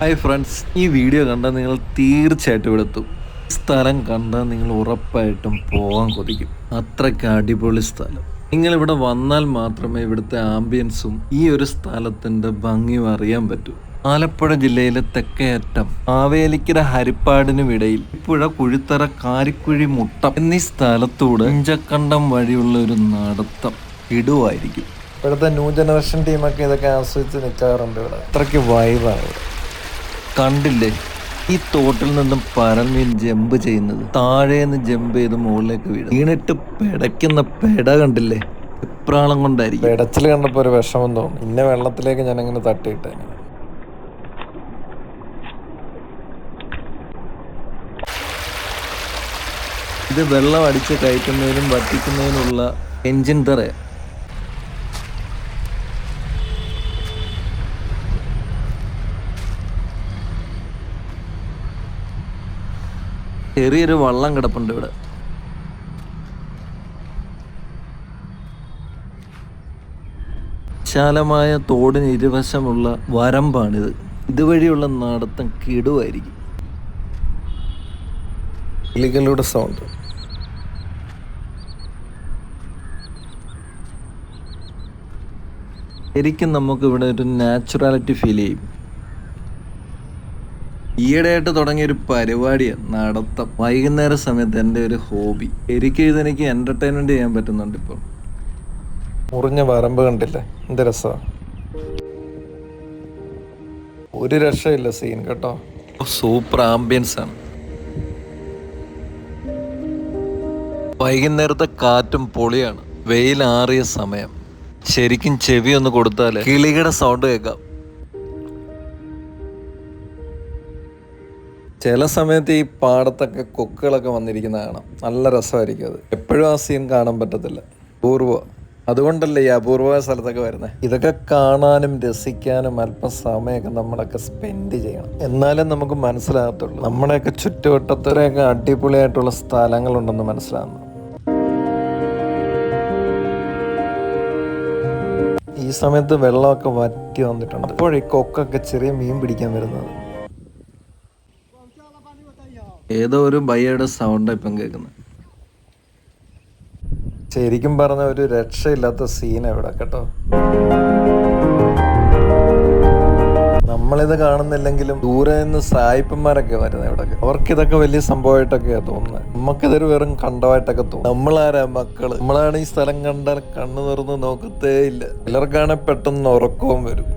Hi friends ഈ video കണ്ടാൽ നിങ്ങൾ തീർച്ചയായിട്ടും ഇവിടെ എത്തും. സ്ഥലം കണ്ടാൽ നിങ്ങൾ ഉറപ്പായിട്ടും പോകാൻ കൊതിക്കും. അത്രയ്ക്ക് അടിപൊളി സ്ഥലം. നിങ്ങൾ ഇവിടെ വന്നാൽ മാത്രമേ ഇവിടുത്തെ ആംബിയൻസും ഈ ഒരു സ്ഥലത്തിന്റെ ഭംഗിയും അറിയാൻ പറ്റൂ. ആലപ്പുഴ ജില്ലയിലെ തെക്കേറ്റം ആവേലിക്കര ഹരിപ്പാടിനുമിടയിൽ പുഴ കുഴിത്തറ കാരിക്കുഴി മുട്ടം എന്നീ സ്ഥലത്തൂടെ ഇഞ്ചക്കണ്ടം വഴിയുള്ള ഒരു നടത്തം ഇടുവായിരിക്കും. ഇവിടുത്തെ ന്യൂ ജനറേഷൻ ടീമൊക്കെ ഇതൊക്കെ ആസ്വദിച്ച് നിൽക്കാറുണ്ട് ഇവിടെ. അത്രയ്ക്ക് വൈബാണ് ഇവിടെ. കണ്ടില്ലേ? ഈ തോട്ടിൽ നിന്നും പരന്നീൻ ജമ്പ് ചെയ്യുന്നത്. താഴേന്ന് ജമ്പ് ചെയ്ത് മുകളിലേക്ക് വീഴും. വീണിട്ട് പെടയ്ക്കുന്ന പെട കണ്ടില്ലേ? എപ്രാളം കൊണ്ടായിരിക്കും. ഇടച്ചിൽ കണ്ടപ്പോൾ ഒരു വിഷമം തോന്നി. ഇന്ന വെള്ളത്തിലേക്ക് ഞാൻ അങ്ങനെ തട്ടിയിട്ട് ഇത് വെള്ളം അടിച്ച് കയറ്റുന്നതിനും വറ്റിക്കുന്നതിനുള്ള എഞ്ചിൻ തറ ചെറിയൊരു വള്ളം കിടപ്പുണ്ട് ഇവിടെ. വിശാലമായ തോടിന് ഇരുവശമുള്ള വരമ്പാണിത്. ഇതുവഴിയുള്ള നടത്തം കിടുവായിരിക്കും. കിളികളുടെ സൗണ്ട്. ശരിക്കും നമുക്ക് ഇവിടെ ഒരു നാച്ചുറാലിറ്റി ഫീൽ ചെയ്യും. ഈയിടെയായിട്ട് തുടങ്ങിയ ഒരു പരിപാടിയാണ് നടത്തം. വൈകുന്നേര സമയത്ത് എന്റെ ഒരു ഹോബി. എനിക്ക് ഇതെനിക്ക് എന്റർടൈൻമെന്റ് ചെയ്യാൻ പറ്റുന്നുണ്ട് ഇപ്പോൾ മുറിഞ്ഞ വരമ്പ് കണ്ടില്ലേ? എന്ത് രസമാണ് ഒരു രക്ഷയില്ല സീൻ കേട്ടോ. സൂപ്പർ ആംബിയൻസ് ആണ്. വൈകുന്നേരത്തെ കാറ്റും പൊളിയാണ്. വെയിലാറിയ സമയം. ശരിക്കും ചെവി ഒന്ന് കൊടുത്താലേ കിളികളുടെ സൗണ്ട് കേൾക്കാം. ചില സമയത്ത് ഈ പാടത്തൊക്കെ കൊക്കുകളൊക്കെ വന്നിരിക്കുന്ന കാണാം. നല്ല രസമായിരിക്കും അത്. എപ്പോഴും ആ സീൻ കാണാൻ പറ്റത്തില്ല. അപൂർവ. അതുകൊണ്ടല്ലേ ഈ അപൂർവമായ സ്ഥലത്തൊക്കെ വരുന്നത് ഇതൊക്കെ കാണാനും രസിക്കാനും അല്പം സമയമൊക്കെ നമ്മളൊക്കെ സ്പെൻഡ് ചെയ്യണം. എന്നാലേ നമുക്ക് മനസ്സിലാകത്തുള്ളൂ. നമ്മുടെയൊക്കെ ചുറ്റുവട്ടത്തിലൊക്കെ അടിപൊളിയായിട്ടുള്ള സ്ഥലങ്ങളുണ്ടെന്ന് മനസ്സിലാകുന്നു. ഈ സമയത്ത് വെള്ളമൊക്കെ വറ്റി വന്നിട്ടുണ്ട്. അപ്പോഴേ കൊക്കൊക്കെ ചെറിയ മീൻ പിടിക്കാൻ വരുന്നത്. ഏതോ ഒരു ബയ്യയുടെ സൗണ്ട് ഇപ്പം കേൾക്കുന്നത് ശരിക്കും പറഞ്ഞ ഒരു രക്ഷയില്ലാത്ത സീൻ എവിടെ കേട്ടോ? നമ്മളിത് കാണുന്നില്ലെങ്കിലും ദൂരെ നിന്ന് സായിപ്പന്മാരൊക്കെ വരുന്നത് ഇവിടെ അവർക്ക് ഇതൊക്കെ വലിയ സംഭവമായിട്ടൊക്കെയാ തോന്നുന്നത് നമുക്കിതൊരു വെറും കണ്ടമായിട്ടൊക്കെ തോന്നും. നമ്മളാരാ മക്കൾ? നമ്മളാണ് ഈ സ്ഥലം കണ്ടാൽ കണ്ണു തുറന്ന് നോക്കത്തേ ഇല്ല. ചിലർക്കാണെ പെട്ടെന്ന് ഉറക്കവും വരും.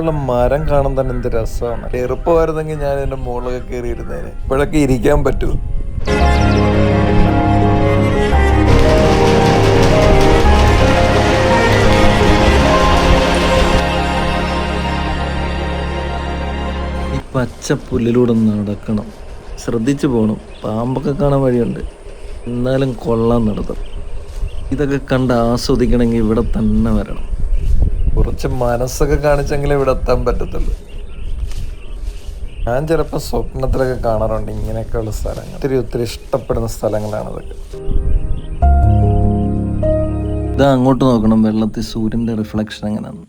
ഇങ്ങനെയുള്ള മരം കാണാൻ തന്നെ എന്ത് രസമാണ്. എറുപ്പമായിരുന്നെങ്കിൽ ഞാൻ എന്റെ മുകളിലൊക്കെ കയറിയിരുന്നേന്. ഇപ്പോഴൊക്കെ ഇരിക്കാൻ പറ്റൂ. പച്ച പുല്ലിലൂടെ നടക്കണം. ശ്രദ്ധിച്ചു പോകണം പാമ്പൊക്കെ കാണാൻ വഴിയുണ്ട്. എന്നാലും കൊള്ളാൻ നടത്തും. ഇതൊക്കെ കണ്ട് ആസ്വദിക്കണമെങ്കിൽ ഇവിടെ തന്നെ വരണം. കുറച്ച് മനസ്സൊക്കെ കാണിച്ചെങ്കിലേ ഇവിടെ എത്താൻ പറ്റത്തുള്ളൂ. ഞാൻ ചിലപ്പോൾ സ്വപ്നത്തിലൊക്കെ കാണാറുണ്ട് ഇങ്ങനെയൊക്കെയുള്ള സ്ഥലങ്ങൾ. ഒത്തിരി ഒത്തിരി ഇഷ്ടപ്പെടുന്ന സ്ഥലങ്ങളാണ് അതൊക്കെ ഇത് അങ്ങോട്ട് നോക്കണം. വെള്ളത്തിൽ സൂര്യന്റെ റിഫ്ലക്ഷൻ എങ്ങനെയാണ്?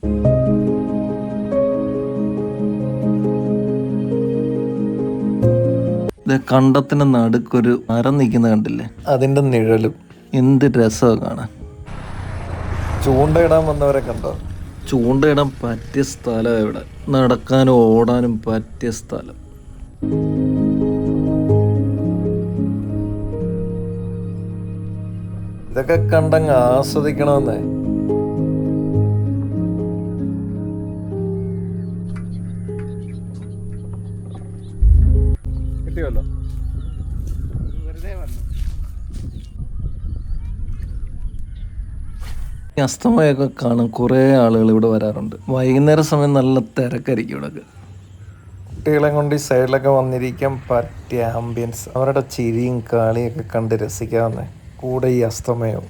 ഇത് കണ്ടത്തിന് നടുക്കൊരു മരം നിൽക്കുന്ന കണ്ടില്ലേ? അതിന്റെ നിഴലും. എന്ത് രസമാണ് കാണാൻ. ചൂണ്ടയിടാൻ വന്നവരെ കണ്ടോ? ചൂണ്ടയിടാൻ പറ്റിയ സ്ഥലം ഇവിടെ നടക്കാനും ഓടാനും പറ്റിയ സ്ഥലം. ഇതൊക്കെ കണ്ടങ്ങ് ആസ്വദിക്കണമെന്നേ. കിട്ടിയല്ലോ? ഈ അസ്തമയമൊക്കെ കാണാൻ കുറേ ആളുകൾ ഇവിടെ വരാറുണ്ട്. വൈകുന്നേര സമയം നല്ല തിരക്കായിരിക്കും ഇവിടെയൊക്കെ കുട്ടികളെ കൊണ്ട് ഈ സൈഡിലൊക്കെ വന്നിരിക്കാൻ പറ്റിയ ആംബിയൻസ് അവരുടെ ചിരിയും കാളിയൊക്കെ കണ്ട് രസിക്കാവുന്ന കൂടെ ഈ അസ്തമയവും.